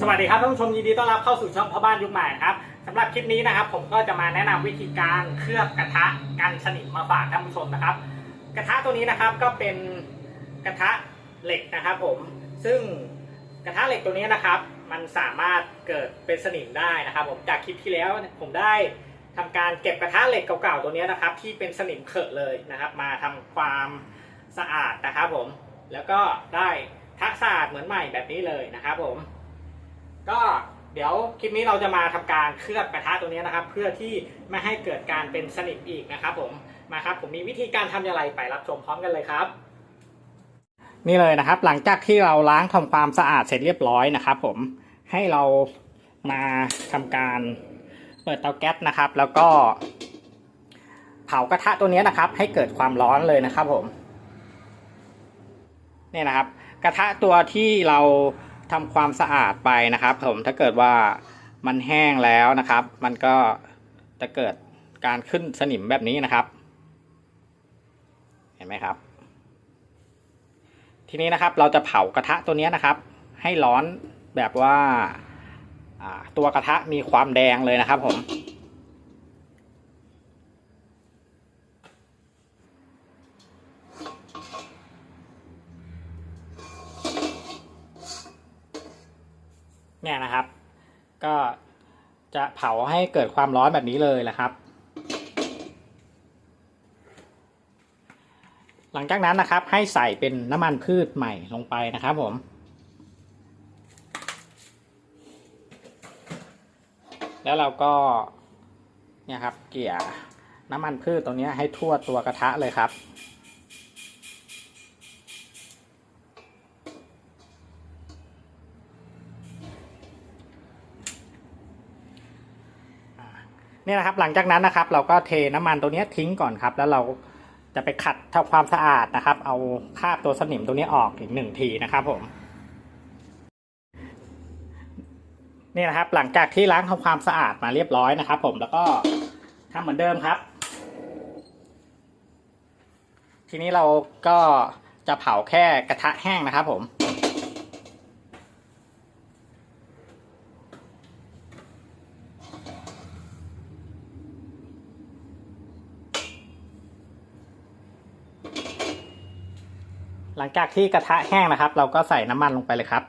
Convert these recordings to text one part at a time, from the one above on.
สวัสดีครับท่านผู้ชมยินดีต้อนรับเข้าสู่ช่องพ่อบ้านยุคใหม่ครับสำหรับคลิปนี้นะครับ ผมก็จะมาแนะนำวิธีการเคลือบกระทะกันสนิมมาฝากท่านผู้ชมนะครับ กระทะตัวนี้นะครับก็เป็นกระทะเหล็กนะครับผมซึ่งกระทะเหล็กตัวนี้นะครับ มันสามารถเกิดเป็นสนิมได้นะครับ ผมจากคลิปที่แล้วผมได้ทำการเก็บกระทะเหล็กเก่าๆตัวนี้นะครับ ที่เป็นสนิมเขอะเลยนะครับ มาทำความสะอาดนะครับผมแล้วก็ได้ทักษะอาดเหมือนใหม่แบบนี้เลยนะครับผม ก็เดี๋ยวคลิปนี้เราจะมาทำการเคลือบกระทะตัวนี้นะครับ เพื่อที่ไม่ให้เกิดการเป็นสนิมอีกนะครับผมมาครับผมมีวิธีการทำอย่างไรไปรับชมพร้อมกันเลยครับนี่เลยนะครับ หลังจากที่เราล้างทำความสะอาดเสร็จเรียบร้อยนะครับ ผมให้เรามาทำการเปิดเตาแก๊สนะครับ แล้วก็ เผากระทะตัวนี้นะครับ ให้เกิดความร้อนเลยนะครับ ผมนี่นะครับ กระทะตัวที่เรา ทำความสะอาดไปนะครับผมถ้าเกิดว่ามันแห้งแล้วนะครับ มันก็จะเกิดการขึ้นสนิมแบบนี้นะครับ เห็นไหมครับ ทีนี้นะครับเราจะเผากระทะตัวนี้นะครับ ให้ร้อนแบบว่าอ่าตัวกระทะมีความแดงเลยนะครับผม เนี่ยนะครับ ก็จะเผาให้เกิดความร้อนแบบนี้เลยนะครับ หลังจากนั้นนะครับให้ใส่เป็นน้ำมันพืชใหม่ลงไปนะครับผมแล้วเราก็เนี่ยครับเกี่ยน้ำมันพืชตรงนี้ให้ทั่วตัวกระทะเลยครับ เนี่ยนะครับหลังจากนั้นนะครับ เราก็เทน้ำมันตัวนี้ทิ้งก่อนครับ แล้วเราจะไปขัดทำความสะอาดนะครับ เอาคราบตัวสนิมตัวนี้ออกอีกหนึ่งทีนะครับผมนี่นะครับ หลังจากที่ล้างทำความสะอาดมาเรียบร้อยนะครับ ผมแล้วก็ทำเหมือนเดิมครับ ทีนี้เราก็จะเผาแค่กระทะแห้งนะครับ ผม หลังจากที่กระทะแห้งนะครับ เราก็ใส่น้ำมันลงไปเลยครับ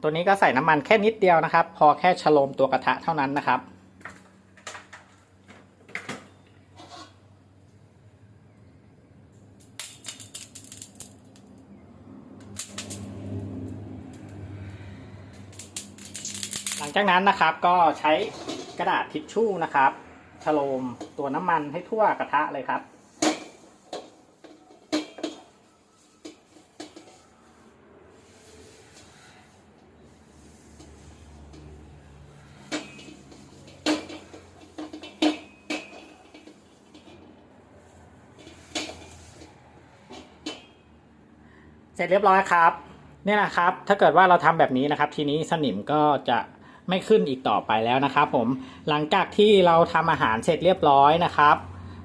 ตัวนี้ก็ใส่น้ำมันแค่นิดเดียวนะครับ พอแค่ฉโลมตัวกระทะเท่านั้นนะครับ หลังจากนั้นนะครับก็ใช้กระดาษทิชชู่นะครับฉโลมตัวน้ำมันให้ทั่วกระทะเลยครับ ร็จเรียบร้อยครับเนี่ยนะครับ ถ้าเกิดว่าเราทำแบบนี้นะครับ ทีนี้สนิมก็จะไม่ขึ้นอีกต่อไปแล้วนะครับ ผมหลังจากที่เราทำอาหารเสร็จเรียบร้อยนะครับ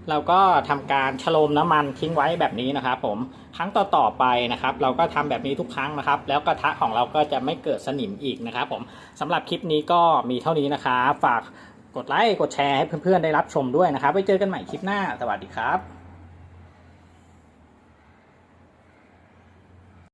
เราก็ทำการฉโลมน้ำมันทิ้งไว้แบบนี้นะครับ ผมครั้งต่อๆไปนะครับ เราก็ทำแบบนี้ทุกครั้งนะครับ แล้วกระทะของเราก็จะไม่เกิดสนิมอีกนะครับ ผมสำหรับคลิปนี้ก็มีเท่านี้นะครับฝากกดไลค์กดแชร์ให้เพื่อนๆได้รับชมด้วยนะครับไว้เจอกันใหม่คลิปหน้าสวัสดีครับ